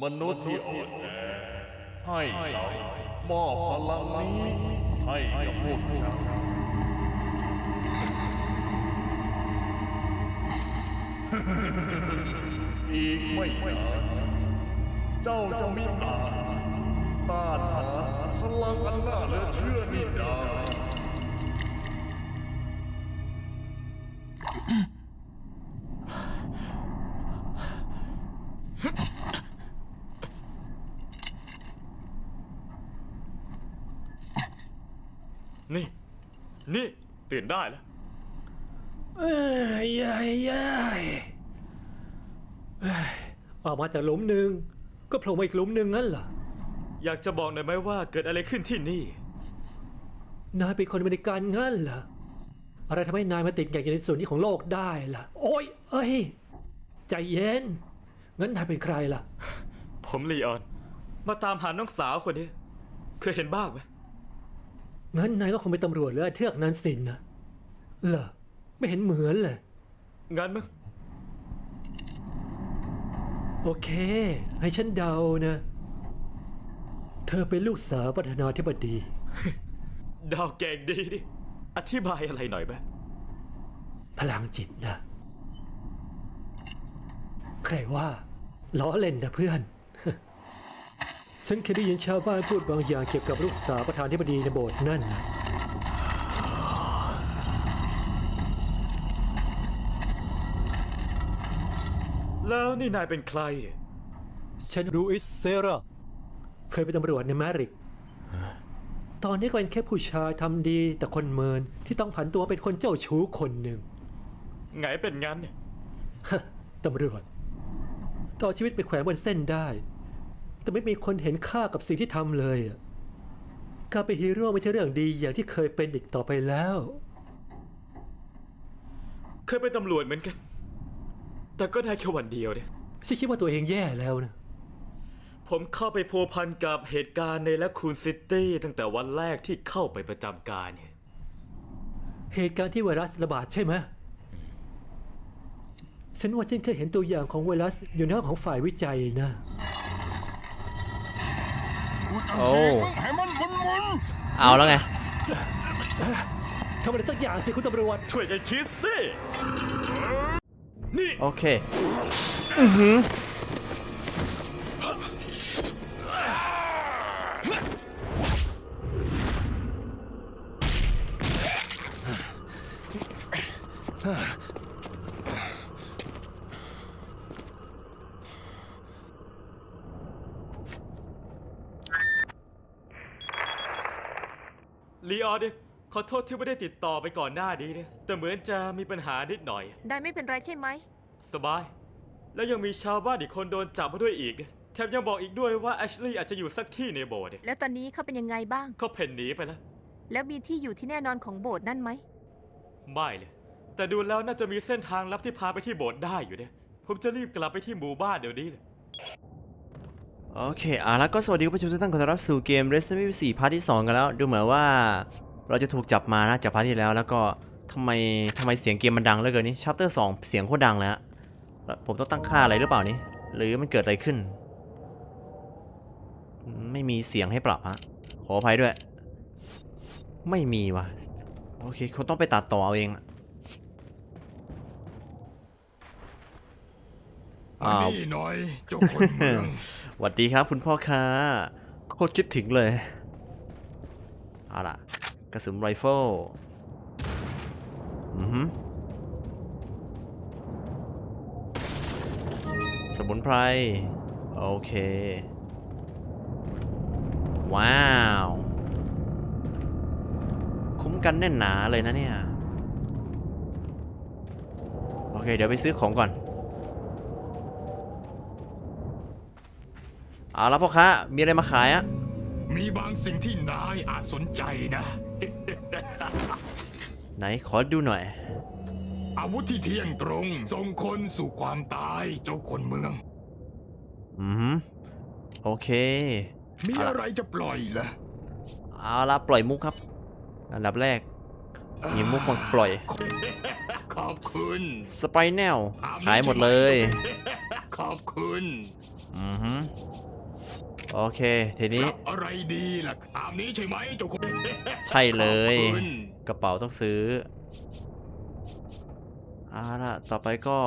มนุษย์ที่อ่อนแอให้เรามอบพลังนี้ให้กับพวกเจ้าอีกไม่นานเจ้าจะมีอาจต้านทานพลังอันน่าเหลือเชื่อนี่ได้ นี่ นี่ ตื่นได้แล้วเอ้ยเอ้ยเอ้ยเอ้ยออกมาจากหลุมหนึ่งก็โผล่มาอีกหลุมหนึ่งงั้นเหรอ อยากจะบอกหน่อยไหมว่าเกิดอะไรขึ้นที่นี่ นายเป็นคนอเมริกันงั้นเหรอ อะไรทำให้นายมาติดอย่างอยู่ในส่วนนี้ของโลกได้ล่ะ โอ้ยเอ้ย ใจเย็น งั้นนายเป็นใครล่ะ ผมลีออน มาตามหาน้องสาวคนนี้ เคยเห็นบ้างไหมงั้นนายก็คงเป็นตำรวจหรือไอ้เทือกนั้นสินนะ เหรอไม่เห็นเหมือนเลย งั้นมั้งโอเค ให้ฉันเดานะ เธอเป็นลูกสาวประธานาธิบดี ดาวเก่งดีดิ อธิบายอะไรหน่อยไหมพลังจิตนะ ใครว่า ล้อเล่นนะเพื่อน ฉันเคยได้ยินชาวบ้านพูดบางอย่างเกี่ยวกับลูกสาวประธานาธิบดีในโบสถ์นั่นนะ แล้วนี่นายเป็นใครเนี่ยฉันรูอิสเซราเคยเป็นตำรวจในแมริก ตอนนี้ก็เป็นแค่ผู้ชายทำดีแต่คนเมินที่ต้องผันตัวเป็นคนเจ้าชู้คนหนึ่ง ไงเป็นงั้นเนี่ยฮะตำรวจต่อชีวิตไปแขวนบนเส้นได้ แต่ไม่มีคนเห็นค่ากับสิ่งที่ทำเลยอะการเป็นฮีโร่ไม่ใช่เรื่องดีอย่างที่เคยเป็นอีกต่อไปแล้ว เคยเป็นตำรวจเหมือนกัน แต่ก็ได้แค่วันเดียวเนี่ยฉันคิดว่าตัวเองแย่แล้วนะ ผมเข้าไปพัวพันกับเหตุการณ์ในแลคูนซิตี้ตั้งแต่วันแรกที่เข้าไปประจำการเนี่ย เหตุการณ์ที่ไวรัสระบาดใช่ไหมฉันว่าฉันเคยเห็นตัวอย่างของไวรัสอยู่ในห้องของฝ่ายวิจัยนะ โอ้ ให้มันวนวนเอาแล้วไง ทำอะไรสักอย่างสิคุณตำรวจ ช่วยกันคิดสิ นี่โอ เคลีออนเนี่ยขอโทษที่ไม่ได้ติดต่อไปก่อนหน้านี้เนี่ยแต่เหมือนจะมีปัญหานิดหน่อย ได้ไม่เป็นไรใช่ไหม สบาย แล้วยังมีชาวบ้านอีกคนโดนจับมาด้วยอีกเนี่ยแถมยังบอกอีกด้วยว่าแอชลีย์อาจจะอยู่สักที่ในโบสถ์เนี่ยแล้วตอนนี้เขาเป็นยังไงบ้าง เขาเพ่นหนีไปแล้ว แล้วมีที่อยู่ที่แน่นอนของโบสถ์นั่นไหม ไม่เลย แต่ดูแล้วน่าจะมีเส้นทางลับที่พาไปที่โบสถ์ได้อยู่เนี่ยผมจะรีบกลับไปที่หมู่บ้านเดี๋ยวนี้เลย โอเคอะแล้วก็สวัสดีคุณผู้ชมทุกท่านขอต้อนรับสู่เกม Resident Evil 4พาร์ทที่ 2 กันแล้ว ดูเหมือนว่า เราจะถูกจับมานะจากพาร์ทที่แล้วแล้วก็ทำไมทำไมเสียงเกมมันดังเหลือเกินนี่ชัปเตอร์2เสียงโคตรดังเลยฮะแล้วผมต้องตั้งค่าอะไรหรือเปล่านี่หรือมันเกิดอะไรขึ้น ไม่มีเสียงให้ปรับฮะขออภัยด้วย ไม่มีว่ะโอเคเขาต้องไปตัดต่อเอาเองอะอันอ้าวนี้หน่อยเจ้าคนเมืองสวัสดีครับ คุณพ่อค้าโคตรคิดถึงเลยเอาล่ะ กระสุนไรเฟิลอือหือสมุนไพร โอเค ว้าว คุ้มกันแน่นหนาเลยนะเนี่ย โอเค เดี๋ยวไปซื้อของก่อน เอาละพ่อค้ามีอะไรมาขายอะ มีบางสิ่งที่นายอาจสนใจนะ ไหนขอดูหน่อย อาวุธที่เที่ยงตรงส่งคนสู่ความตายเจ้าคนเมือง อือหือโอเค มีเอาล่ะอะไรจะปล่อยล่ะเอาละปล่อยมุกครับ อันดับแรก มีมุกมาปล่อย ขอบคุณสไปแนลขายหมดเลย ขอบคุณ อือหือ โอเค ทีนี้รับอะไรดีล่ะตามนี้ใช่ไหมเจ้าคนใช่เลย ขอบคุณกระเป๋าต้องซื้อเอาละต่อไปก็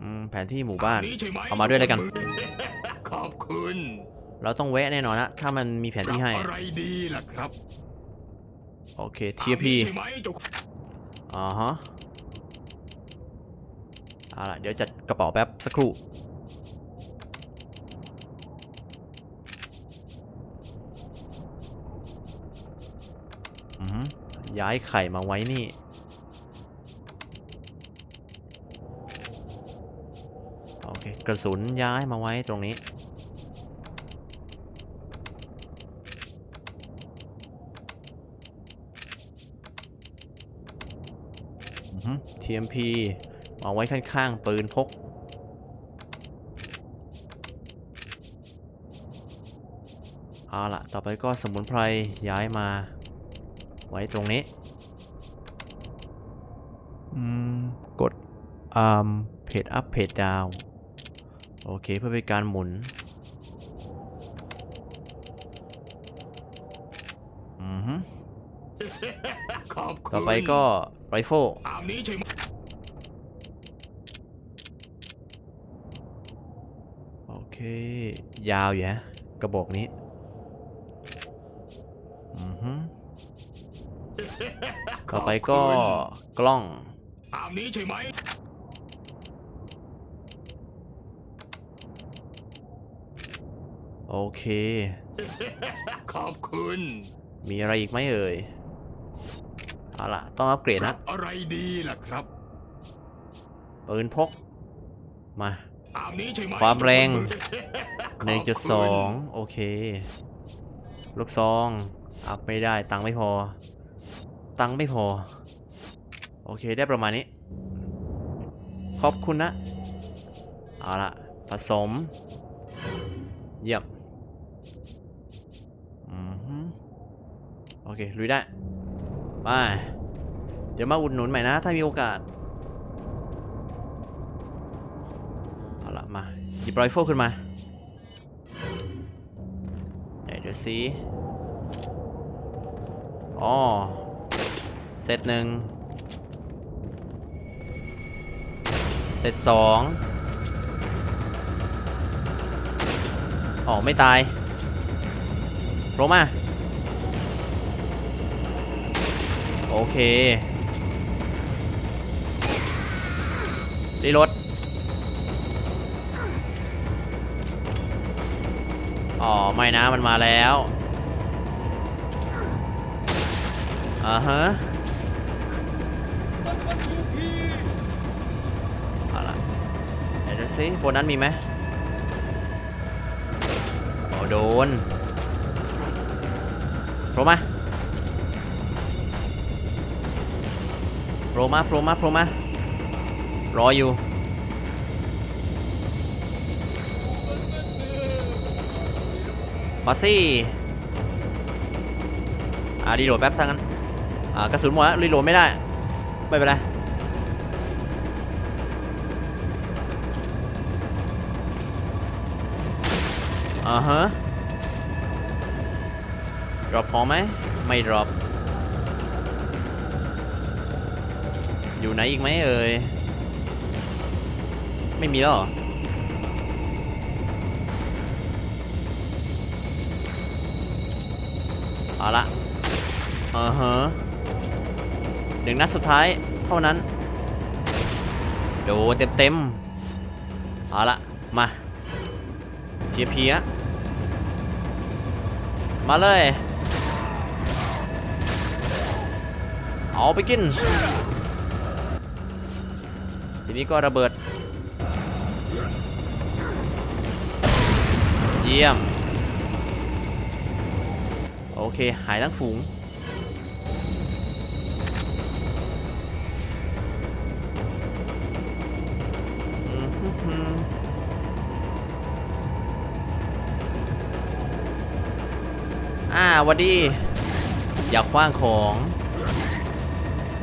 อืมแผนที่หมู่บ้านตมใช่ไหเอามาด้วยแล้วกัน ขอบคุณเราต้องแวะแน่นอนนะถ้ามันมีแผนที่ให้รับอะไรดีล่ะครับโอเค TP ตามนี้ใช่ไหมเจ้าอ่าฮะเอาละเดี๋ยวจัดกระเป๋าแป๊บสักครู่ ย้ายไข่มาไว้นี่ โอเค กระสุนย้ายมาไว้ตรงนี้ TMP มาไว้ข้างๆปืนพกเอาละต่อไปก็สมุนไพรย้ายมา ไว้ตรงนี้อืมกดอ่าเพจอัพเพจดาวโอเคเพื่อเป็นการหมุนอือหือขอบคุณต่อไปก็ไรเฟิลตามนี้ใช่ไหมโอเค ยาวอยู่ฮะกระบอกนี้ อือฮึ ต่อไปก็ขอบคุณกล้องตามนี้ใช่ไหมโอเค ขอบคุณ มีอะไรอีกไหมเอ่ย เอาล่ะ ต้องอัปเกรดรันะบอะไรดีล่ะครับปืนพก มาตามนี้ใช่ไหมความแรงขอบคุณ1.2โอเค ลูกซอง อัพไม่ได้ ตังค์ไม่พอ ตังค์ไม่พอ โอเคได้ประมาณนี้ ขอบคุณนะ เอาละผสม เยี่ยมอือฮึโอเคลุยได้ไปเดี๋ยวมาอุดหนุนใหม่นะ ถ้ามีโอกาส เอาละมา หยิบไรเฟิลขึ้นมาไหนเดี๋ยวสิอ๋อ เซตหนึ่งเซตสองอ๋อไม่ตายโรมาโอเครีโหลดอ๋อ ไม่นะ มันมาแล้วอ่าฮะ เอาละเดี๋ยวดูสิบนนั้นมีไหมโอ้โดนโผล่มาโผล่มาโผล่มาโผล่มารออยู่มาสิอ่ารีโหลดแป๊บทั้งนั้น อ่ากระสุนหมดแล้วรีโหลดไม่ได้ ไม่เป็นไรอ่าฮะดรอปขอไหมไม่ดรอปอยู่ไหนอีกไหมเอ่ยไม่มีแล้วเหรอเอาละอ่าฮะ หนึ่งนัดสุดท้ายเท่านั้น โดนเต็มเต็มๆเอาละมาเพียเพียมาเลย เอาไปกิน ทีนี้ก็ระเบิด เยี่ยม โอเค หายทั้งฝูง วัดดี อย่าคว้างของ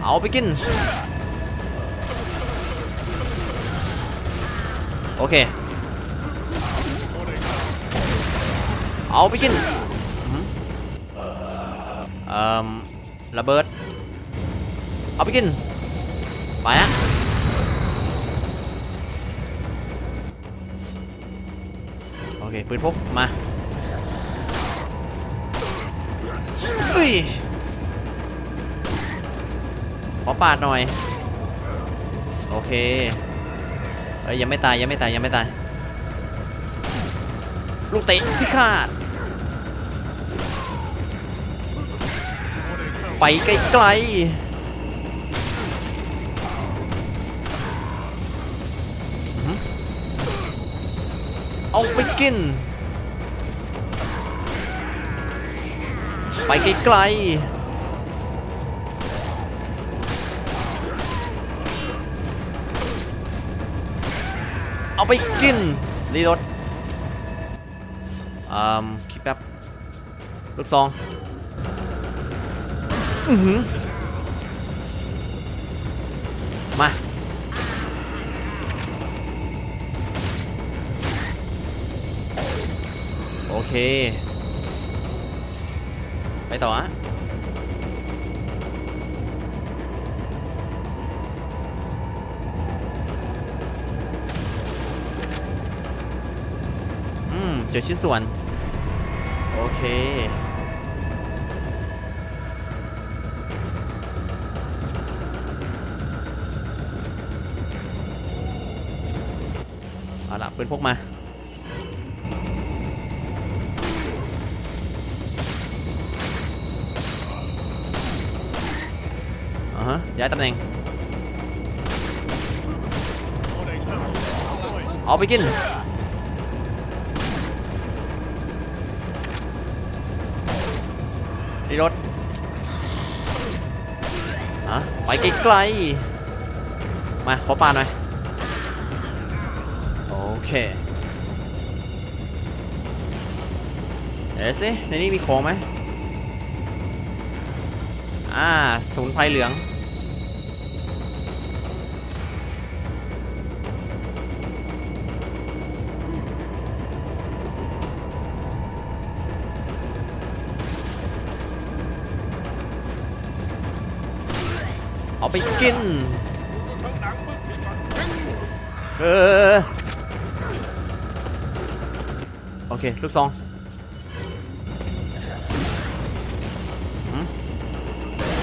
เอาไปกิน โอเค เอาไปกินเอ่อระเบิด เอาไปกิน ไปฮะโอเค ปืนพกมา อ้ยขอปาดหน่อย โอเคเอ้ยยังไม่ตายยังไม่ตายยังไม่ตาย ลูกเตะพิฆาตไปไกลๆเอาไปกิน ไปไกลๆ เอาไปกินรีโหลดอืมคิดแป๊บ ลูกซอง อือหือมาโอเค ไปต่อฮะอืมเจอชิ้นส่วน โอเคเอาละปืนพกมา ย้ายตำแหน่งเอาไปกินรีรถอะไปไกลๆมาขอปาหน่อยโอเคเดี๋ยวสิในนี้มีของไหมอ่าสมุนไพเหลือง เอาไปกิน เออ โอเค ลูกซอง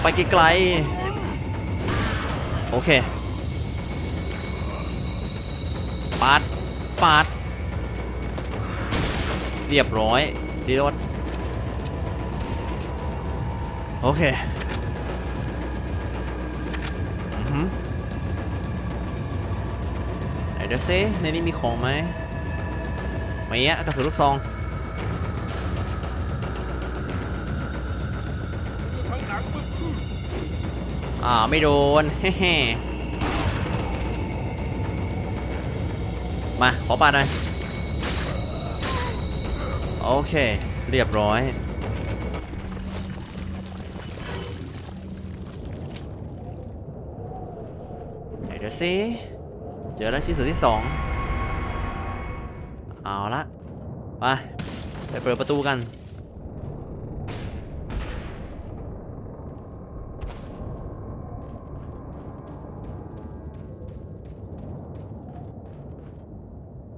ไปไกลๆโอเค ปาด ปาด เรียบร้อย ดีรถโอเค เดี๋ยวซิในนี้มีของไหมไม่อะกระสุนลูกซองอ่าไม่โดนเฮ้มา ขอปาดหน่อย โอเค เรียบร้อย สิเจอแล้วที่สุดที่สองเอาละไปไปเปิดประตูกัน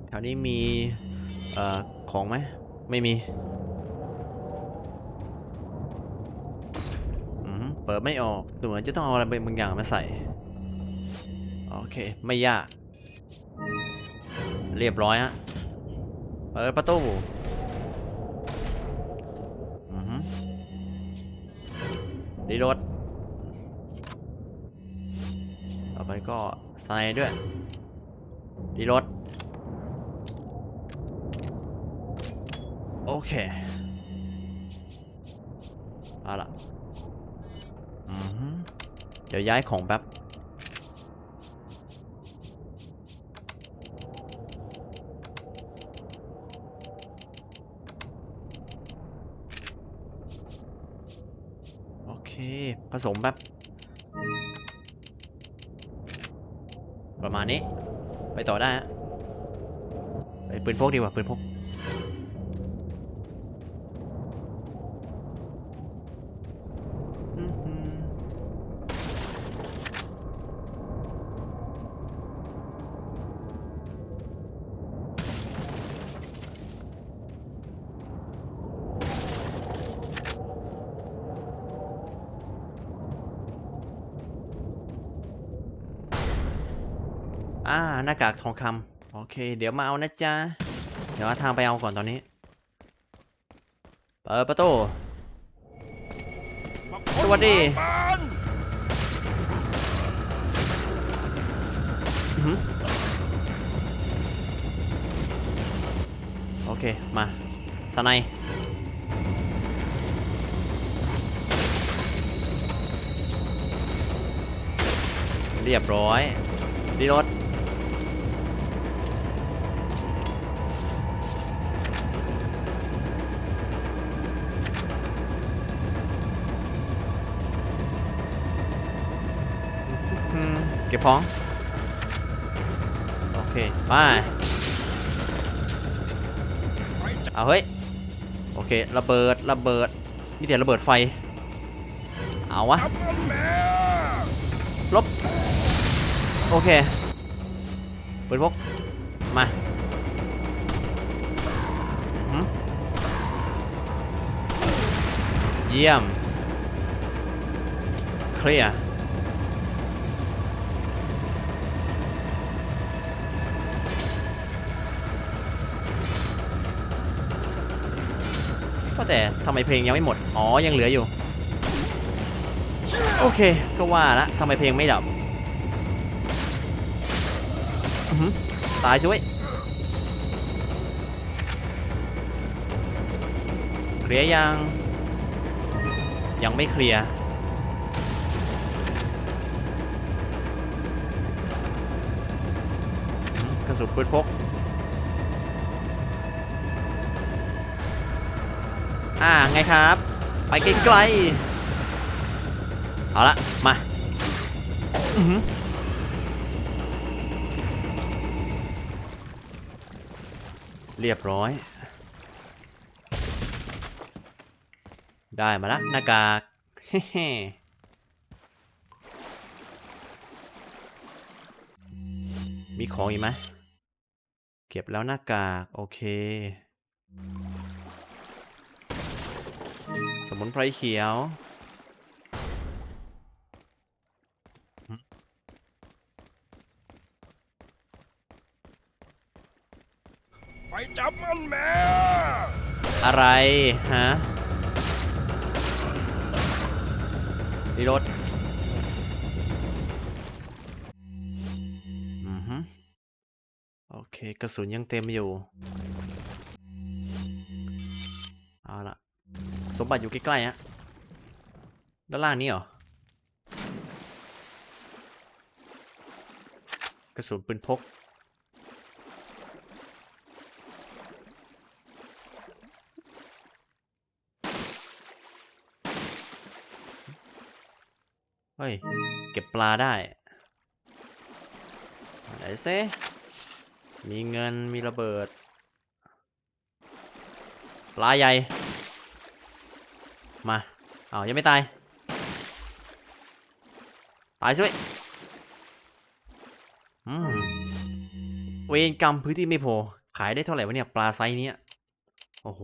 แถวนี้มีเอ่อของไหมไม่มีเปิดไม่ออกเหมือนจะต้องเอาอะไรบางอย่างมาใส่ โอเค ไม่ยาก เรียบร้อยฮะ เปิดประตูอือหือรีโหลดต่อไปก็ใส่ด้วยรีโหลดโอเคเอาล่ะอือหือเดี๋ยวย้ายของแป๊บ ผสมแบบ ประมาณนี้ ไปต่อได้ฮะไปปืนพกดีกว่าปืนพก อ่าหน้ากากทองคำโอเค เดี๋ยวมาเอานะจ๊ะ เดี๋ยวทางไปเอาก่อนตอนนี้เปิดประตูสวัสดีโอเค มาสไนยเรียบร้อยดีรถ เก็บของโอเคไปเอาเฮ้ยโอเคระเบิดระเบิดนี่เดี๋ยวระเบิดไฟเอาวะลบโอเคเปิดพกมาเยี่ยมเคลียร์ แต่ทำไมเพลงยังไม่หมด อ๋อ ยังเหลืออยู่ โอเค ก็ว่าละทำไมเพลงไม่ดับตายสิเว้ยเคลียยัง ยังไม่เคลียร์กระสุนปืนพก อ่าไงครับ ไปไกลๆเอาละมาอื้อหือเรียบร้อย ได้มาละหน้ากากเฮ้มีของอีกไหมเก็บแล้วหน้ากาก โอเค สมุนไพรเขียว ไปจับมันแม่อะไร ฮะนี่รถอือฮึโอเค กระสุนยังเต็มอยู่ เอาละ สมบัติอยู่ใกล้ๆฮะด้านล่างนี้เหรอกระสุนปืนพก เฮ้ย เก็บปลาได้ไหนเซมีเงินมีระเบิด ปลาใหญ่ มาอ้ายังไม่ตาย ตายช่วยอืมเวรกรรมพื้นที่ไม่พอ ขายได้เท่าไหร่วะเนี่ย ปลาไซส์เนี้ย โอ้โห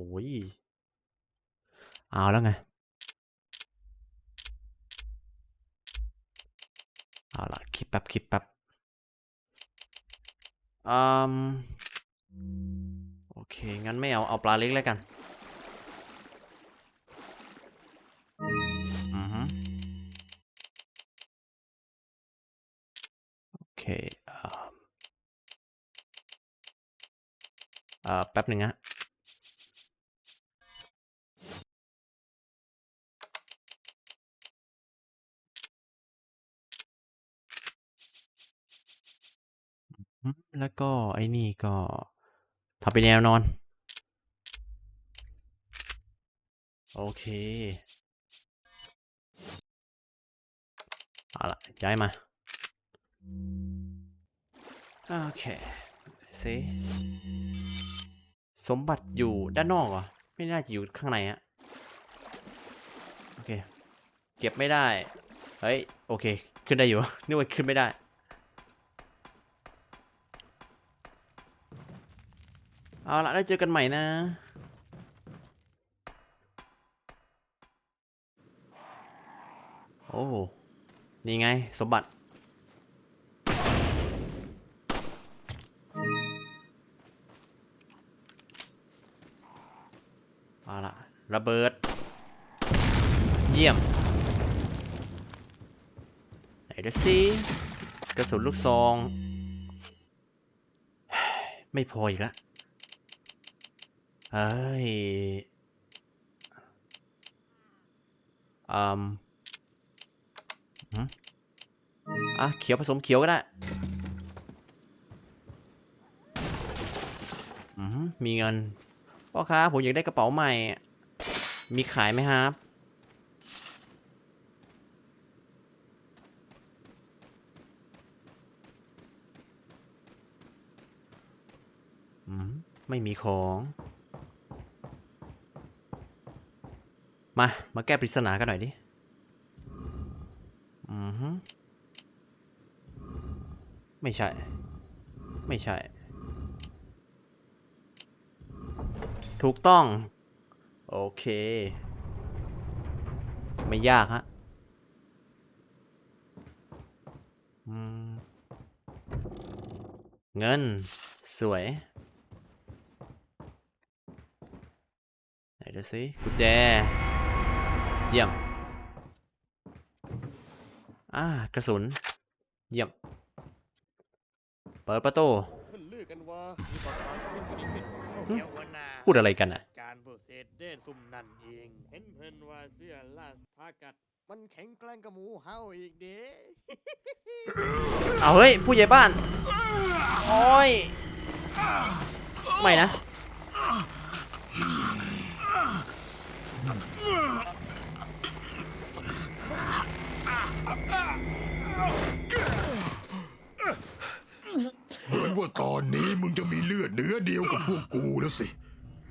เอาแล้วไง เอาละคิดแป๊บคิดแป๊บอืมโอเค งั้นไม่เอา เอาปลาเล็กแล้วกัน โอเคอ่าอ่าแป๊บหนึ่งฮะแล้วก็ไอ้นี่ก็ทำเป็นแนวนอน โอเคเอาละย้ายมา โอเคสิสมบัติอยู่ด้านนอกเหรอ ไม่น่าจะอยู่ข้างในอะโอเค เก็บไม่ได้ เฮ้ย โอเค ขึ้นได้อยู่ นึกว่าขึ้นไม่ได้ เอาละได้เจอกันใหม่นะโอ้ นี่ไง สมบัติ ระเบิด เยี่ยม ไหนดูสิกระสุนลูกซอง ไม่พออีกแล้วเฮ้ยอืมอะ เขียวผสมเขียวก็ได้อืมมีเงินพ่อค้าผมอยากได้กระเป๋าใหม่ มีขายไหมครับ อืม ไม่มีของ มา มาแก้ปริศนากันหน่อยดิ อือฮึไม่ใช่ ไม่ใช่ ถูกต้อง โอเค ไม่ยากฮะอืมเงิน สวยไหนดูสิกุญแจ เยี่ยม อ่ากระสุน เยี่ยม เปิดประตูเพิ่นลือกันว่ามีประธานขึ้นอยู่นี่เป็นของเขาเขียวหัวหน้าพูดอะไรกันอะ การโปรเซสเดนซุ่มนั่นเอง เห็นเพิ่นว่าเสื้อลาสพากัด มันแข็งแกร่งกับหมูเฮาอีกเด้ เอาเฮ้ย ผู้ใหญ่บ้าน โอ้ย ไม่นะ เหมือนว่าตอนนี้มึงจะมีเลือดเนื้อเดียวกับพวกกูแล้วสิ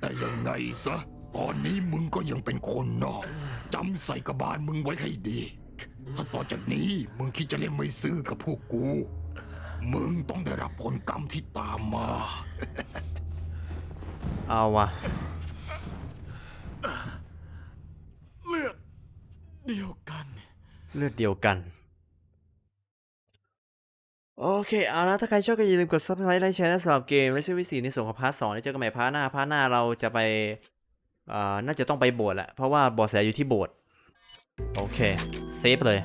แต่ยังไงซะ ตอนนี้มึงก็ยังเป็นคนนอกจำใส่กระบาลมึงไว้ให้ดี ถ้าต่อจากนี้มึงคิดจะเล่นไม่ซื่อกับพวกกู มึงต้องได้รับผลกรรมที่ตามมา เอาวะเลือดเดียวกัน เลือดเดียวกัน โอเค เอาละถ้าใครชอบก็อย่าลืมกด subscribe ไลค์แชร์สำหรับเกม Resident Evil 4ในส่วนของพาร์ทสองแล้วเจอกันใหม่พาร์ทหน้าพาร์ทหน้าเราจะไปอ่าน่าจะต้องไปโบสถ์แหละ เพราะว่าบอสแสอยู่ที่โบสถ์โอเค เซฟเลย